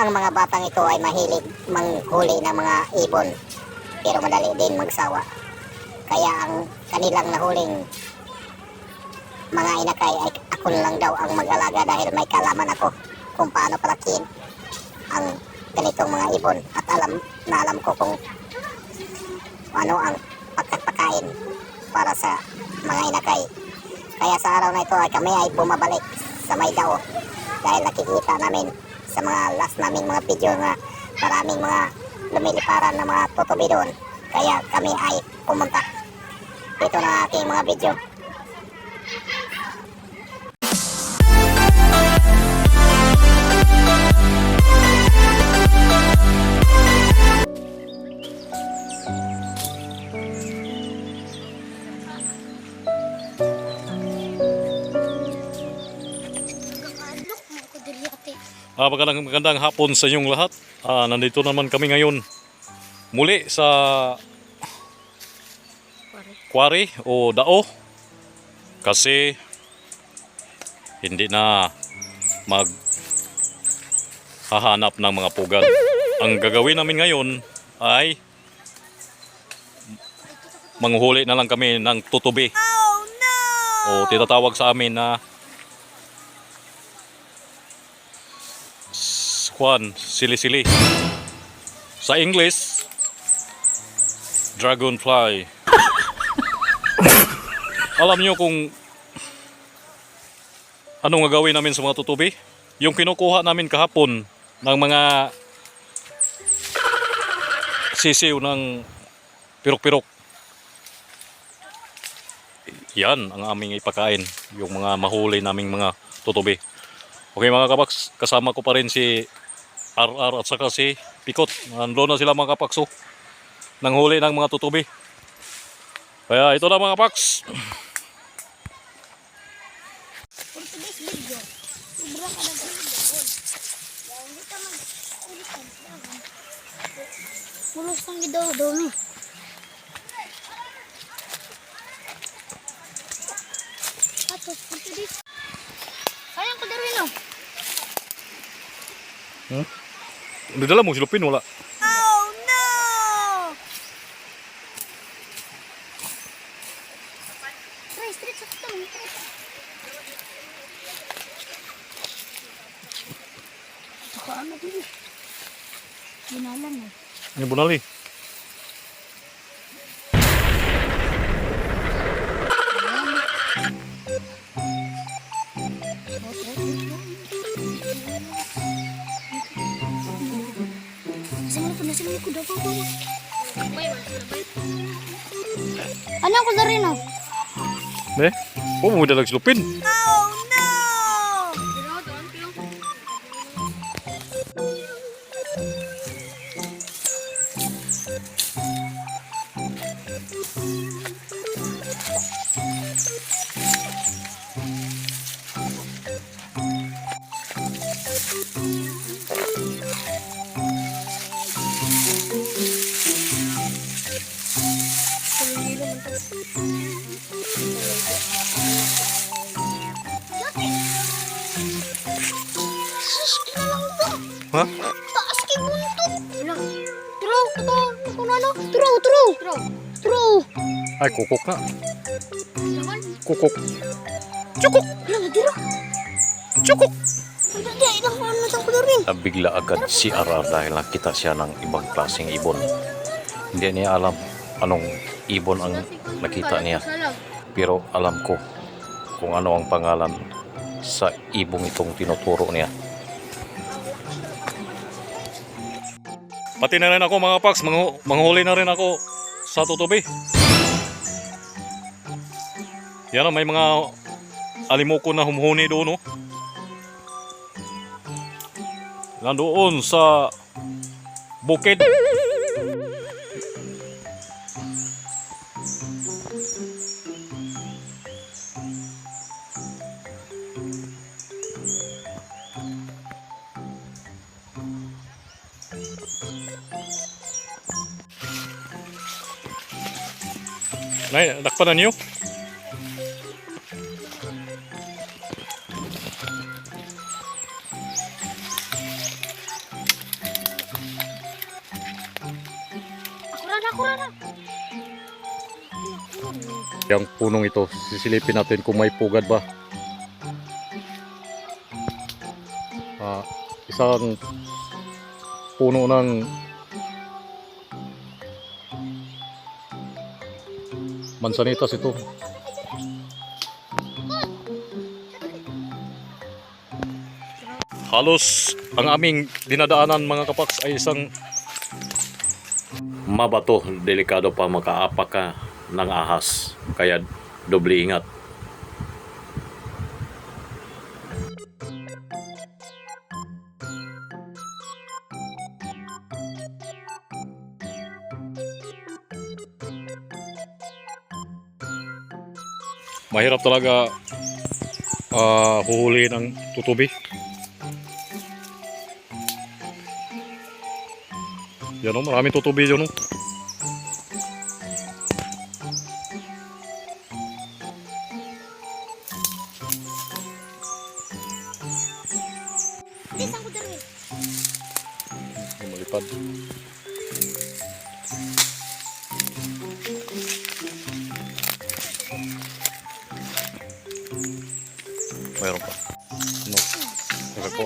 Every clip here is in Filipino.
ang mga batang ito ay mahilig manghuli ng mga ibon pero madali din magsawa. Kaya ang kanilang nahuling mga inakay ay ako lang daw ang mag-alaga dahil may kalaman ako kung paano palakihin ang ganitong mga ibon at alam na alam ko kung ano ang pagkakpakain para sa mga inakay. Kaya sa araw na ito ay kami ay bumabalik sa Maydao dahil nakikita namin sa mga last naming mga video na maraming mga lumiliparan na mga tutubi doon. Kaya kami ay pumunta. Ito na aking mga video. Ah, magandang, magandang hapon sa inyong lahat. Ah, nandito naman kami ngayon muli sa quarry o dao kasi hindi na mag hahanap ng mga pugal. Ang gagawin namin ngayon ay manghuli na lang kami ng tutubi. Oh no! O tinatawag sa amin na Juan, sili-sili. Sa English, dragonfly. Alam niyo kung anong gagawin namin sa mga tutubi? Yung kinukuha namin kahapon ng mga sisiw ng pirok-pirok. Yan ang aming ipakain, yung mga mahuli naming mga tutubi. Okay mga kabaks, kasama ko pa rin si RR at saka si Pikot. Nandun na sila mga kapakso. Nang huli ng mga tutubi. Kaya ito na mga kapaks. Mulos ng gidaw-daw ni. Atos, for today's... Sayang ko darin oh. Di dalam mo silupin wala. Oh no! Try, straight Nasa mga ko, nasa mga ko, daw, daw, daw. Ano ang kudarin oh? Ne? Oh, mo dalag silupin. Oh ito. Ito na no. Turaw, turaw. Turaw. Turaw. Ay, kukok na. Naman. Kukok. Chukok! Wala di. Ilang ano na siyang kudarin. Nabigla agad si RR dahil nakita siya ng ibang klaseng ibon. Hindi niya alam anong ibon ang nakita niya. Pero alam ko kung ano ang pangalan sa ibong itong tinuturo niya. Pati na rin ako mga paks, manghu- manghuli na rin ako sa tutubi. Yan o, may mga alimuko na humuhuni doon o. Nandoon sa bukid. Nay, dakpan na niyo. Yang punong ito, sisilipin natin kung may pugad ba. Ah, isang puno ng mansanitas ito. Halos ang aming dinadaanan mga kapaks ay isang mabato, delikado pa makaapak ka ng ahas. Kaya doble ingat. Mahirap talaga ah huhuli ng tutubi. Yan o, maraming tutubi yun o. Bisan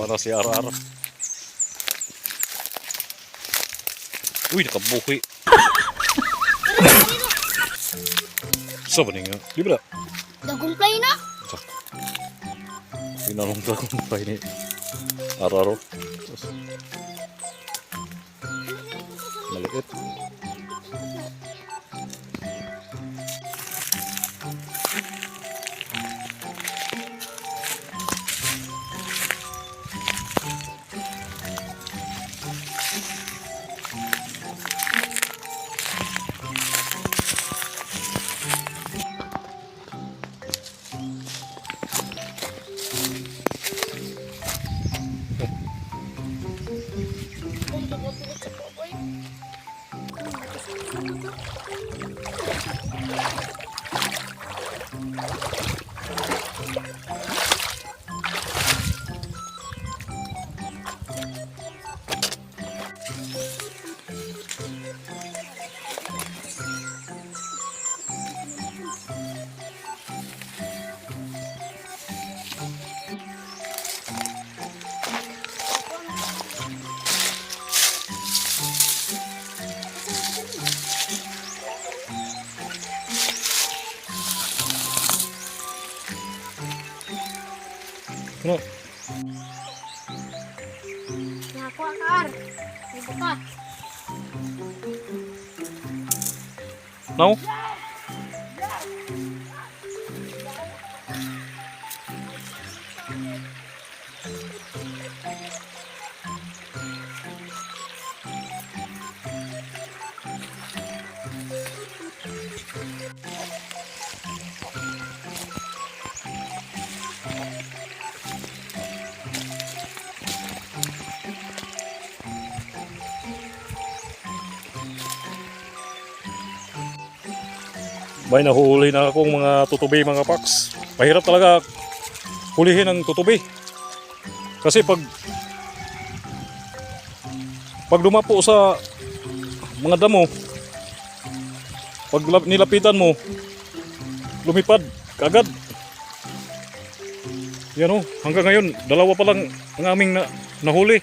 Nakakuha na si RR. Uy, nakabuhi. Sa ba nga? Di ba na? Dagumpay na. Pinanong pa ini. RR. Maliit. Ano? No? May nahuhuli na akong mga tutubi mga paks. Mahirap talaga hulihin ang tutubi. Kasi pag pag dumapo sa mga damo, pag lap- nilapitan mo, lumipad kagad. Yan o, hanggang ngayon, dalawa pa lang ang aming na, nahuli.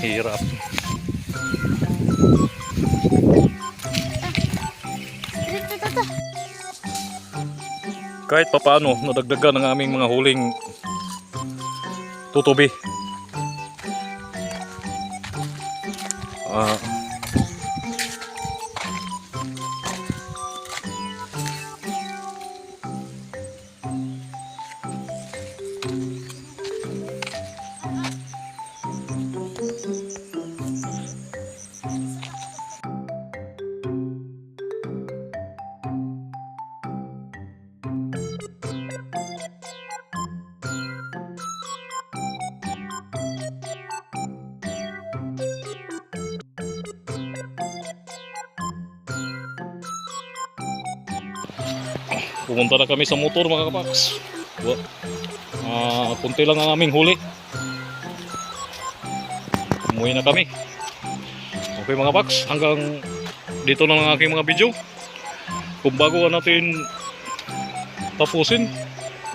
Hirap. Kahit papaano nadagdagan ang aming mga huling tutubi. Pumunta na kami sa motor mga kapaks. Wa- Ah, kunti lang ang aming huli. Umuwi na kami. Okay mga paks, hanggang dito na lang ang aking mga video. Kung bago ka natin tapusin,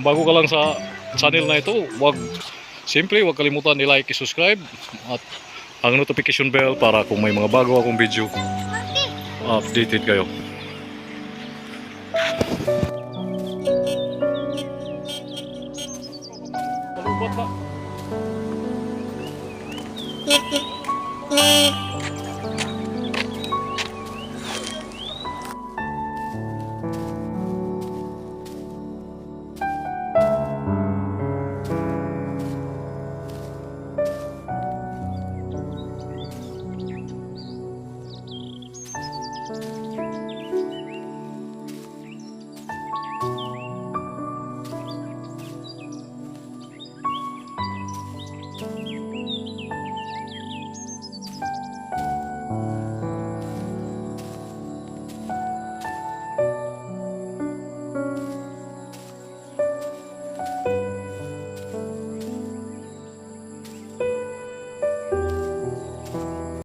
bago ka lang sa channel na ito, wag Siyempre, huwag kalimutan i-like, i-subscribe at ang notification bell para kung may mga bago akong video, updated kayo. Ba?